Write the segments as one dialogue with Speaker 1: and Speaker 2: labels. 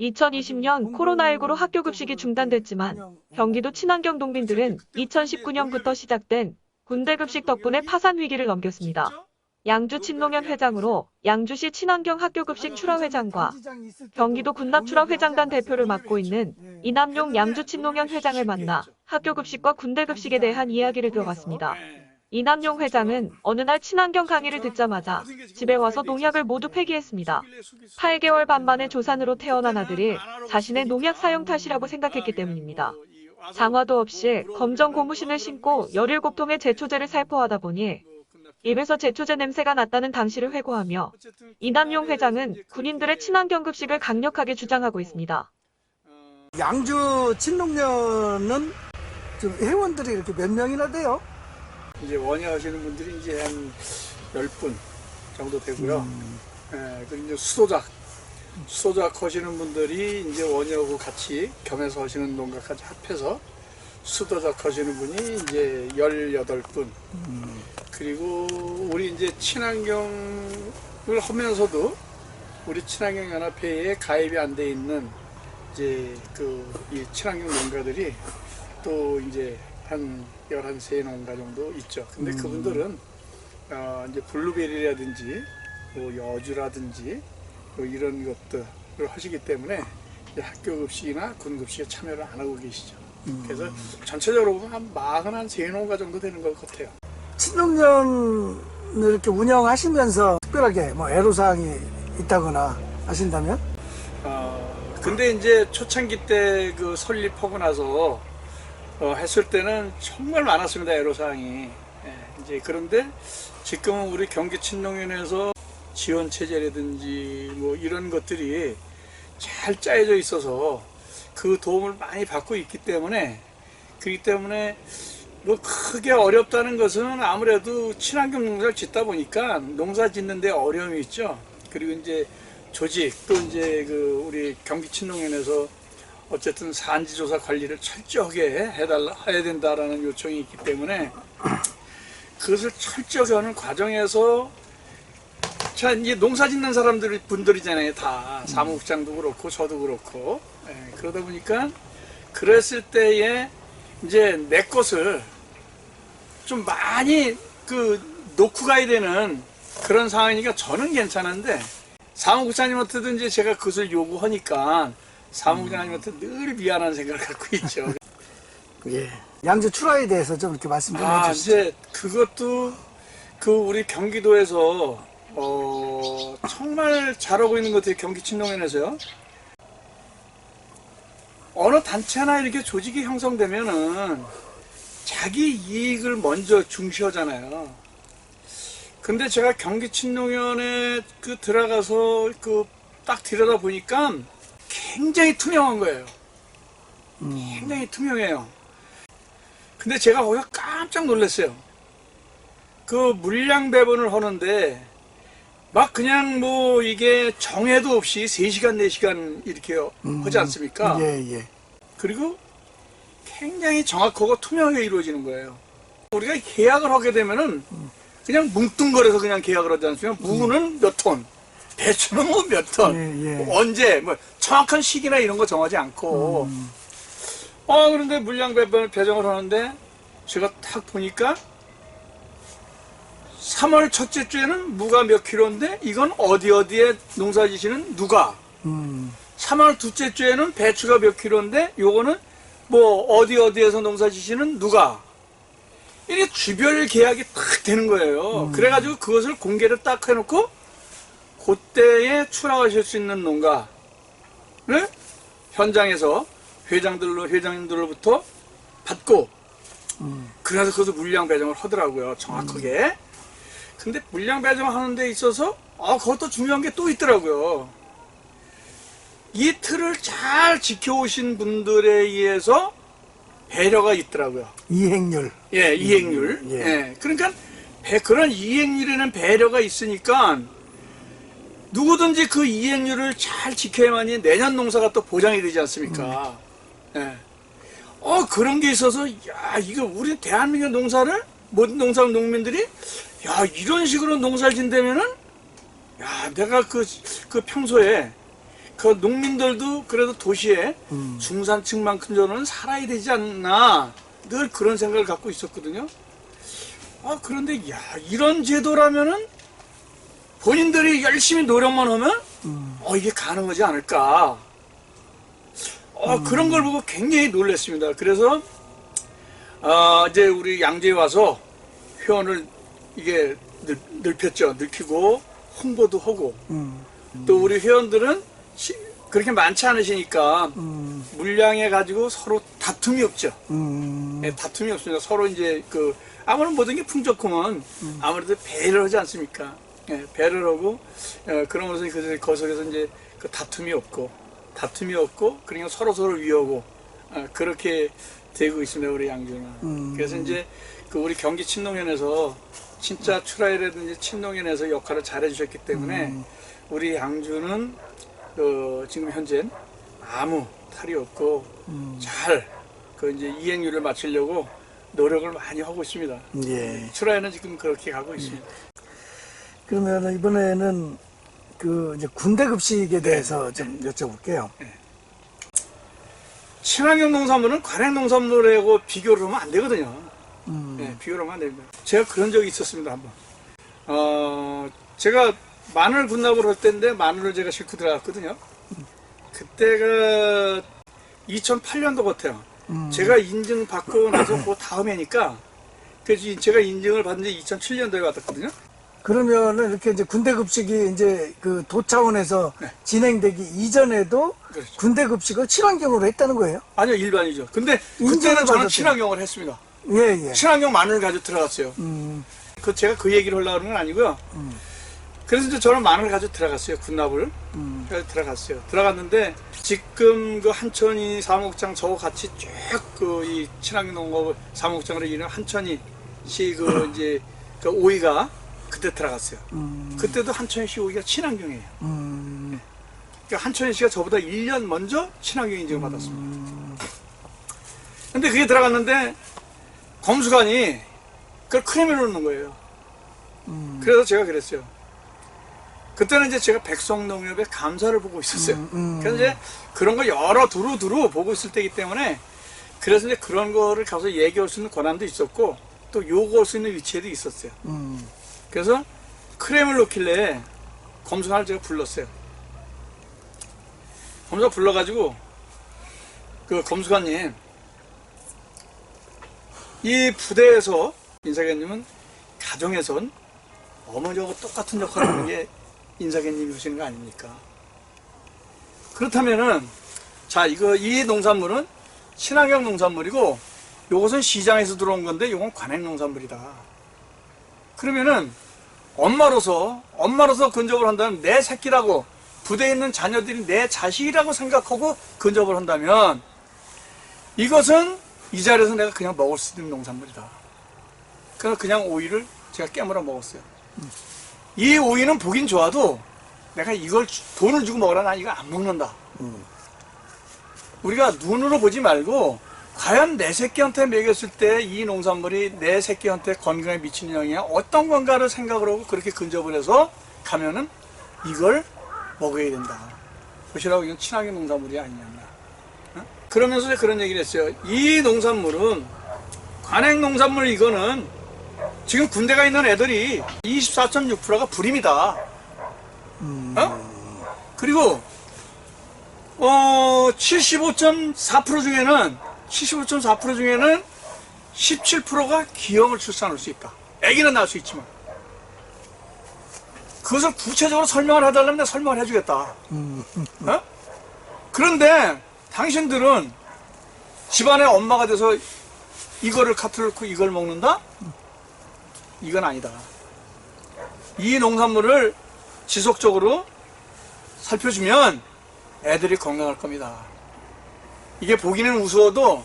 Speaker 1: (2020년) 코로나19로 학교 급식이 중단됐지만 경기도 친환경 동빈들은 2019년부터 시작된 군대 급식 덕분에 파산 위기를 넘겼습니다. 양주 친농연 회장으로 양주시 친환경 학교 급식 출하 회장과 경기도 군납 출하 회장단 대표를 맡고 있는 이남용 양주 친농연 회장을 만나 학교 급식과 군대 급식에 대한 이야기를 들어봤습니다. 이남용 회장은 어느 날 친환경 강의를 듣자마자 집에 와서 농약을 모두 폐기했습니다. 8개월 반 만에 조산으로 태어난 아들이 자신의 농약 사용 탓이라고 생각했기 때문입니다. 장화도 없이 검정 고무신을 신고 17통의 제초제를 살포하다 보니 입에서 제초제 냄새가 났다는 당시를 회고하며 이남용 회장은 군인들의 친환경 급식을 강력하게 주장하고 있습니다.
Speaker 2: 양주 친농년은 좀 회원들이 이렇게 몇 명이나 돼요?
Speaker 3: 이제 원예 하시는 분들이 이제 한 10분 정도 되고요.
Speaker 2: 음.
Speaker 3: 예, 그리고 이제 수도작, 수도작 하시는 분들이 이제 원예하고 같이 겸해서 하시는 농가까지 합해서 수도작 하시는 분이 이제 18분. 그리고 우리 이제 친환경을 하면서도 우리 친환경 연합회에 가입이 안 돼 있는 이제 그 이 친환경 농가들이 또 이제 한 11세 농가 정도 있죠. 근데 그분들은 어 이제 블루베리라든지 뭐 여주라든지 뭐 이런 것들을 하시기 때문에 학교 급식이나 군 급식에 참여를 안 하고 계시죠. 그래서 전체적으로 보면 한 43, 농가 정도 되는 것 같아요.
Speaker 2: 친농년을 이렇게 운영하시면서 특별하게 뭐 애로사항이 있다거나 하신다면?
Speaker 3: 어, 근데 이제 초창기 때 그 설립하고 나서 어, 했을 때는 정말 많았습니다 애로사항이 예, 이제 그런데 지금은 우리 경기 친농연에서 지원 체제라든지 뭐 이런 것들이 잘 짜여져 있어서 그 도움을 많이 받고 있기 때문에 그렇기 때문에 뭐 크게 어렵다는 것은 아무래도 친환경 농사를 짓다 보니까 농사 짓는데 어려움이 있죠. 그리고 이제 조직 또 이제 그 우리 경기 친농연에서 어쨌든 산지 조사 관리를 철저하게 해달라 해야 된다라는 요청이 있기 때문에 그것을 철저하게 하는 과정에서 자 이제 농사 짓는 사람들 분들이잖아요 다. 사무국장도 그렇고 저도 그렇고. 예, 그러다 보니까 그랬을 때에 이제 내 것을 좀 많이 그 놓고 가야 되는 그런 상황이니까 저는 괜찮은데 사무국장님한테도 이제 제가 그것을 요구하니까 사무국장님한테 늘 미안한 생각을 갖고 있죠.
Speaker 2: 예. 양주 출하에 대해서 좀 이렇게 말씀 좀
Speaker 3: 아,
Speaker 2: 해주시죠.
Speaker 3: 이제 그것도 그 우리 경기도에서 어, 정말 잘하고 있는 것 같아요. 경기 친농연에서요. 어느 단체나 이렇게 조직이 형성되면은 자기 이익을 먼저 중시하잖아요. 근데 제가 경기 친농연에 그 들어가서 그 딱 들여다 보니까 굉장히 투명한 거예요. 굉장히 투명해요. 근데 제가 거기서 깜짝 놀랐어요. 그 물량 배분을 하는데 막 그냥 뭐 이게 정해도 없이 3시간, 4시간 이렇게 하지 않습니까?
Speaker 2: 예, 예.
Speaker 3: 그리고 굉장히 정확하고 투명하게 이루어지는 거예요. 우리가 계약을 하게 되면은 그냥 뭉뚱거려서 그냥 계약을 하지 않습니까? 무는 몇 톤, 배추는 뭐 몇 톤,
Speaker 2: 예, 예.
Speaker 3: 뭐 언제, 뭐 정확한 시기나 이런 거 정하지 않고. 어, 그런데 물량 배분을 배정을 하는데 제가 딱 보니까 3월 첫째 주에는 무가 몇 킬로인데 이건 어디 어디에 농사 지시는 누가
Speaker 2: 음,
Speaker 3: 3월 둘째 주에는 배추가 몇 킬로인데 요거는 뭐 어디 어디에서 농사 지시는 누가 이게 주별 계약이 딱 되는 거예요. 그래가지고 그것을 공개를 딱 해놓고 그때에 출하하실 수 있는 농가를 현장에서 회장들로 회장님들로부터 받고 그래서 그것을 물량 배정을 하더라고요. 정확하게. 근데 물량 배정하는 데 있어서 아 그것도 중요한 게 또 있더라고요. 이 틀을 잘 지켜오신 분들에 의해서 배려가 있더라고요.
Speaker 2: 이행률.
Speaker 3: 예, 이행률.
Speaker 2: 예.
Speaker 3: 예. 그러니까 배- 그런 이행률에는 배려가 있으니까 누구든지 그 이행률을 잘 지켜야만이 내년 농사가 또 보장이 되지 않습니까? 예. 어, 그런 게 있어서, 야, 이거 우리 대한민국 농사를 모든 농사 농민들이 야 이런 식으로 농사를 진다면은 야 내가 그, 그 평소에 그 농민들도 그래도 도시에
Speaker 2: 음.
Speaker 3: 중산층만큼 정도는 살아야 되지 않나 늘 그런 생각을 갖고 있었거든요. 아 그런데 야 이런 제도라면은 본인들이 열심히 노력만 하면
Speaker 2: 음.
Speaker 3: 어 이게 가능하지 않을까. 어 그런 걸 보고 굉장히 놀랐습니다. 그래서 아 이제 우리 양재에 와서 회원을 이게 늘, 넓혔죠. 넓히고 홍보도 하고
Speaker 2: 음.
Speaker 3: 또 우리 회원들은 시- 그렇게 많지 않으시니까
Speaker 2: 음.
Speaker 3: 물량에 가지고 서로 다툼이 없죠.
Speaker 2: 음.
Speaker 3: 예, 다툼이 없습니다. 서로 이제 그 아무런 모든 게 풍족하면 아무래도 배를 하지 않습니까? 예, 배를 하고 어, 그러면서 그 거기서 이제 그 다툼이 없고 다툼이 없고 그러니까 서로 서로 위하고 어, 그렇게 되고 있습니다. 우리 양주는.
Speaker 2: 음.
Speaker 3: 그래서 이제 그 우리 경기 친농연에서 진짜 추라이라든지 친농연에서 역할을 잘 해주셨기 때문에
Speaker 2: 음.
Speaker 3: 우리 양주는 어, 지금 현재 아무 탈이 없고
Speaker 2: 음.
Speaker 3: 잘그 이제 이행률을 맞추려고 노력을 많이 하고 있습니다.
Speaker 2: 예.
Speaker 3: 추라이는 지금 그렇게 가고 있습니다.
Speaker 2: 그러면 이번에는 그 이제 군대 급식에 대해서 좀 여쭤볼게요.
Speaker 3: 친환경 농산물은 관행 농산물하고 비교를 하면 안 되거든요.
Speaker 2: 음.
Speaker 3: 네, 비교를 하면 안 됩니다. 제가 그런 적이 있었습니다, 한번. 어, 제가 마늘 군납을 할 때인데 마늘을 제가 싣고 들어갔거든요. 그때가 2008년도 같아요.
Speaker 2: 음.
Speaker 3: 제가 인증 받고 나서 그 다음에니까 그래서 제가 인증을 받은 게 2007년도에 받았거든요.
Speaker 2: 그러면은 이렇게 이제 군대 급식이 이제 그 도 차원에서
Speaker 3: 네.
Speaker 2: 진행되기 이전에도
Speaker 3: 그렇죠.
Speaker 2: 군대 급식을 친환경으로 했다는 거예요?
Speaker 3: 아니요, 일반이죠. 근데 그때는 저는. 친환경을 했습니다.
Speaker 2: 예, 예.
Speaker 3: 친환경 마늘을 가지고 들어갔어요.
Speaker 2: 음,
Speaker 3: 그 제가 그 얘기를 하려고 하는 건 아니고요.
Speaker 2: 음.
Speaker 3: 그래서 이제 저는 마늘을 가지고 들어갔어요. 군납을.
Speaker 2: 음.
Speaker 3: 그래서 들어갔어요. 들어갔는데 지금 그 한천이 사목장 저와 같이 쭉그이 친환경 농업 사목장으로 이는 한천이 씨그 이제 그 오이가 그때 들어갔어요.
Speaker 2: 음,
Speaker 3: 그때도 한천희 씨 오이가 친환경이에요.
Speaker 2: 음,
Speaker 3: 그러니까 한천희 씨가 저보다 1년 먼저 친환경 인증을 받았습니다. 근데 그게 들어갔는데 검수관이 그걸 크레미로 넣는 거예요.
Speaker 2: 음.
Speaker 3: 그래서 제가 그랬어요. 그때는 이제 제가 백성농협의 감사를 보고 있었어요.
Speaker 2: 음, 음.
Speaker 3: 그래서 이제 그런 거 여러 두루두루 보고 있을 때이기 때문에 그래서 이제 그런 거를 가서 얘기할 수 있는 권한도 있었고 또 요구할 수 있는 위치에도 있었어요.
Speaker 2: 음,
Speaker 3: 그래서 크렘을 놓길래 검수관을 제가 불렀어요. 검수관 불러가지고 그 검수관님 이 부대에서 인사관님은 가정에선 어머니하고 똑같은 역할을 하는 게 인사관님이 하시는 거 아닙니까? 그렇다면은 자 이거 이 농산물은 친환경 농산물이고 요것은 시장에서 들어온 건데 요건 관행 농산물이다. 그러면은 엄마로서 엄마로서 근접을 한다면 내 새끼라고 부대에 있는 자녀들이 내 자식이라고 생각하고 근접을 한다면 이것은 이 자리에서 내가 그냥 먹을 수 있는 농산물이다. 그래서 그냥 오이를 제가 깨물어 먹었어요. 이 오이는 보긴 좋아도 내가 이걸 주- 돈을 주고 먹으라 난 이거 안 먹는다.
Speaker 2: 음.
Speaker 3: 우리가 눈으로 보지 말고 과연 내 새끼한테 먹였을 때 이 농산물이 내 새끼한테 건강에 미치는 영향이 어떤 건가를 생각을 하고 그렇게 근접을 해서 가면은 이걸 먹어야 된다. 보시라고 이건 친환경 농산물이 아니냐. 어? 그러면서 그런 얘기를 했어요. 이 농산물은 관행 농산물 이거는 지금 군대가 있는 애들이 24.6%가 불임이다.
Speaker 2: 음.
Speaker 3: 어? 그리고 어 75.4% 중에는 75.4% 중에는 17%가 기형을 출산할 수 있다. 아기는 낳을 수 있지만 그것을 구체적으로 설명을 해달라면 내가 설명을 해주겠다.
Speaker 2: 음,
Speaker 3: 어? 그런데 당신들은 집안의 엄마가 돼서 이거를 카트를 넣고 이걸 먹는다? 이건 아니다. 이 농산물을 지속적으로 살펴주면 애들이 건강할 겁니다. 이게 보기는 우스워도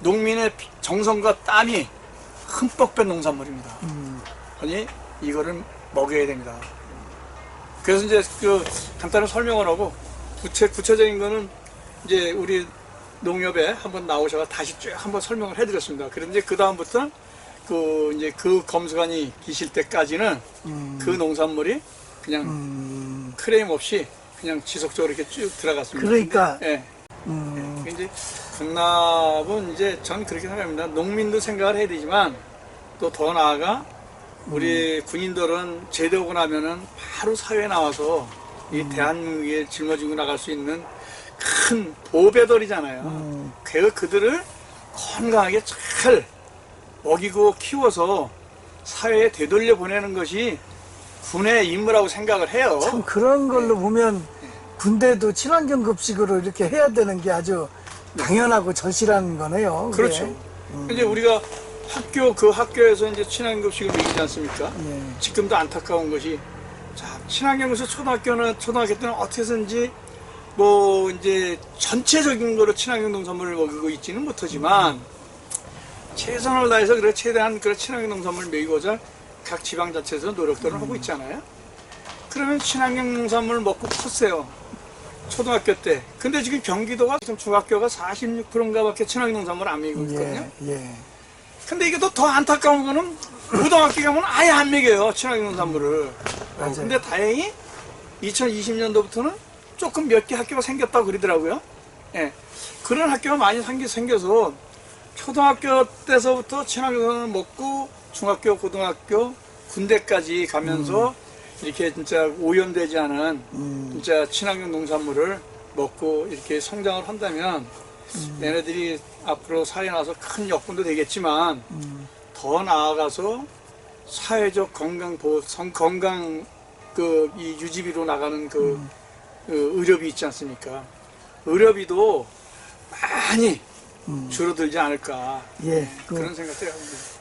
Speaker 3: 농민의 피- 정성과 땀이 흠뻑 뺀 농산물입니다.
Speaker 2: 음.
Speaker 3: 아니 이거를 먹여야 됩니다. 그래서 이제 그 간단히 설명을 하고 구체 구체적인 거는 이제 우리 농협에 한번 나오셔서 다시 쭉 한번 설명을 해드렸습니다. 그런데 그 다음부터 그 이제 그 검수관이 계실 때까지는
Speaker 2: 음,
Speaker 3: 그 농산물이 그냥
Speaker 2: 음,
Speaker 3: 크레임 없이 그냥 지속적으로 이렇게 쭉 들어갔습니다.
Speaker 2: 그러니까
Speaker 3: 예.
Speaker 2: 음,
Speaker 3: 이제 군납은 이제 전 그렇게 생각합니다. 농민도 생각을 해야 되지만 또 더 나아가 우리 군인들은 제대오고 나면은 바로 사회에 나와서 이 대한민국에 짊어지고 나갈 수 있는 큰 보배들이잖아요.
Speaker 2: 음,
Speaker 3: 그 그들을 건강하게 잘 먹이고 키워서 사회에 되돌려 보내는 것이 군의 임무라고 생각을 해요.
Speaker 2: 참 그런 걸로 보면 군대도 친환경 급식으로 이렇게 해야 되는 게 아주 당연하고 절실한 거네요. 그게.
Speaker 3: 그렇죠. 이제 우리가 학교 그 학교에서 이제 친환경급식을 먹이지 않습니까?
Speaker 2: 예.
Speaker 3: 지금도 안타까운 것이 자 친환경급식 초등학교는 초등학교 때는 어떻게든지 뭐 이제 전체적인 거로 친환경 농산물을 먹이고 있지는 못하지만 최선을 다해서 그래 최대한 그런 친환경 농산물을 먹이고자 각 지방자치에서 노력들을 하고 있잖아요. 그러면 친환경 농산물을 먹고 컸어요. 초등학교 때. 근데 지금 경기도가 지금 중학교가 46%인가 밖에 친환경 농산물을 안 먹이고 있거든요.
Speaker 2: 예, 예.
Speaker 3: 근데 이게 또 더 안타까운 거는 고등학교 가면 아예 안 먹여요 친환경 농산물을. 어,
Speaker 2: 맞아요.
Speaker 3: 근데 다행히 2020년도부터는 조금 몇 개 학교가 생겼다고 그러더라고요. 예. 그런 학교가 많이 생겨, 생겨서 초등학교 때서부터 친환경 농산을 먹고 중학교, 고등학교, 군대까지 가면서 이렇게 진짜 오염되지 않은
Speaker 2: 음,
Speaker 3: 진짜 친환경 농산물을 먹고 이렇게 성장을 한다면 얘네들이 앞으로 사회에 나와서 큰 역군도 되겠지만
Speaker 2: 음,
Speaker 3: 더 나아가서 사회적 건강 보호, 성 건강 그 이 유지비로 나가는 그, 그 의료비 있지 않습니까? 의료비도 많이
Speaker 2: 음.
Speaker 3: 줄어들지 않을까
Speaker 2: 예. 그
Speaker 3: 그런 생각들이 합니다.